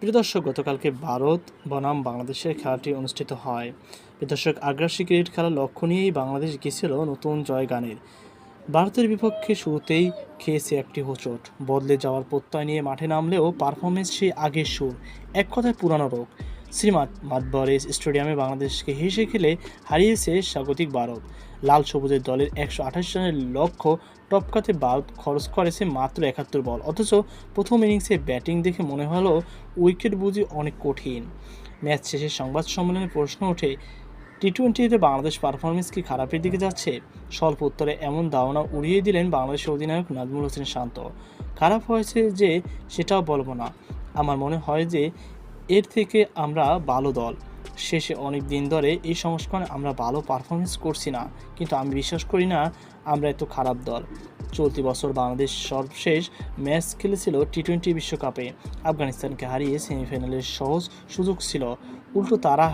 প্রিয় দর্শক, গতকালকে ভারত বনাম বাংলাদেশের খেলাটি অনুষ্ঠিত হয়। প্রিয় দর্শক, আগ্রাসী ক্রিকেট খেলার লক্ষ্য নিয়েই বাংলাদেশ গেছিল নতুন জয় গানের ভারতের বিপক্ষে শুরুতেই খেয়েছে একটি হোচট। বদলে যাওয়ার প্রত্যয় নিয়ে মাঠে নামলেও পারফরমেন্স সেই আগের সুর। এক কথায় পুরানো রোগ। শ্রীমাঠ মাতবরেজ স্টেডিয়ামে বাংলাদেশকে হেসে খেলে হারিয়েছে স্বাগতিক ভারত। লাল সবুজের দলের একশো আঠাশ রানের লক্ষ্য টপকাতে ভারত খরচ করেছে মাত্র একাত্তর বল। অথচ প্রথম ইনিংসে ব্যাটিং দেখে মনে হলো উইকেট বুঝি অনেক কঠিন। ম্যাচ শেষে সংবাদ সম্মেলনে প্রশ্ন ওঠে টি টোয়েন্টিতে বাংলাদেশ পারফরমেন্স কি খারাপের দিকে যাচ্ছে? স্বল্প উত্তরে এমন ধারণা উড়িয়ে দিলেন বাংলাদেশের অধিনায়ক নাজমুল হোসেন শান্ত। খারাপ হয়েছে যে সেটাও বলব না। আমার মনে হয় যে এর থেকে আমরা ভালো দল। শেষে অনেক দিন ধরে এই সংস্করণে আমরা ভালো পারফরমেন্স করছি না। কিন্তু আমি বিশ্বাস করি না আমরা এত খারাপ দল। চলতি বছর বাংলাদেশ সর্বশেষ ম্যাচ খেলেছিল টি টোয়েন্টি বিশ্বকাপে। আফগানিস্তানকে হারিয়ে সেমিফাইনালের সহজ সুযোগ ছিল। উল্টো তারা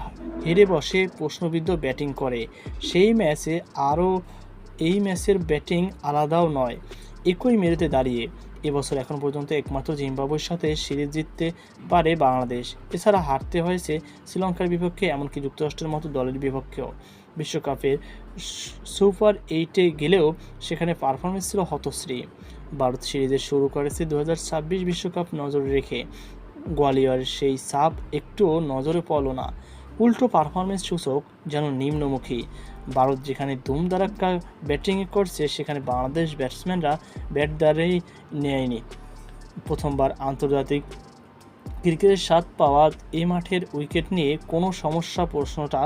হেরে বসে প্রশ্নবিদ্ধ ব্যাটিং করে। সেই ম্যাচে আরও, এই ম্যাচের ব্যাটিং আলাদাও নয়। একই মেরেতে দাঁড়িয়ে এবছর এখন পর্যন্ত একমাত্র জিম্বাবুয়ের সাথে সিরিজ জিততে পারে বাংলাদেশ। এছাড়া হারতে হয়েছে শ্রীলঙ্কার বিপক্ষে, এমনকি যুক্তরাষ্ট্রের মতো দলের বিপক্ষেও। বিশ্বকাপের সুপার এইটে গেলেও সেখানে পারফরমেন্স ছিল হতশ্রী। ভারত সিরিজের শুরু করেছে দু বিশ্বকাপ নজরে রেখে। গোয়ালিয়রের সেই সাপ একটুও নজরে পড়ল না। উল্টো পারফরমেন্স সূচক যেন নিম্নমুখী। ভারত যেখানে দুমদারাক্কা ব্যাটিং করছে, সেখানে বাংলাদেশ ব্যাটসম্যানরা ব্যাট দ্বারাই নেয়নি। প্রথমবার আন্তর্জাতিক ক্রিকেটের স্বাদ পাওয়া এ মাঠের উইকেট নিয়ে কোনো সমস্যা প্রশ্নটা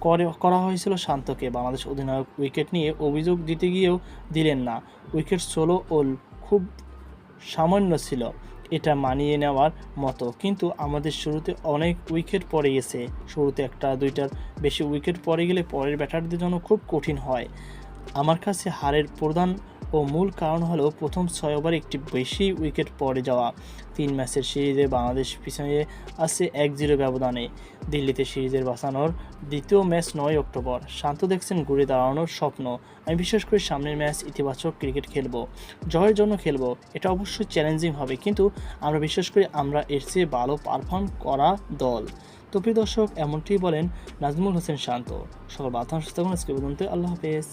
করে, করা হয়েছিল শান্তকে। বাংলাদেশ অধিনায়ক উইকেট নিয়ে অভিযোগ দিতে গিয়েও দিলেন না। উইকেট সোলো ও খুব সামান্য ছিল। এটা মানিয়ে নেওয়ার মতো। কিন্তু আমাদের শুরুতে অনেক উইকেট পড়ে গেছে। শুরুতে একটা, দুইটার বেশি উইকেট পড়ে গেলে পরের ব্যাটারদের জন্য খুব কঠিন হয়। আমার কাছে হারের প্রধান ও মূল কারণ হলো প্রথম ছয় ওভারে একটি বেশি উইকেট পড়ে যাওয়া। তিন ম্যাচের সিরিজে বাংলাদেশ পিছনে আছে এক জিরো ব্যবধানে। দিল্লিতে সিরিজের বাঁচানোর দ্বিতীয় ম্যাচ নয় অক্টোবর। শান্ত দেখছেন ঘুরে দাঁড়ানোর স্বপ্ন। আমি বিশ্বাস করি সামনের ম্যাচ ইতিবাচক ক্রিকেট খেলব, জয়ের জন্য খেলব, এটা অবশ্যই চ্যালেঞ্জিং হবে। কিন্তু আমরা বিশ্বাস করি আমরা এর চেয়ে ভালো পারফর্ম করা দল। তো প্রিয় দর্শক এমনটি বলেন নাজমুল হোসেন শান্ত। সকল বাতাংশ আজকে পর্যন্ত। আল্লাহ হাফেজ।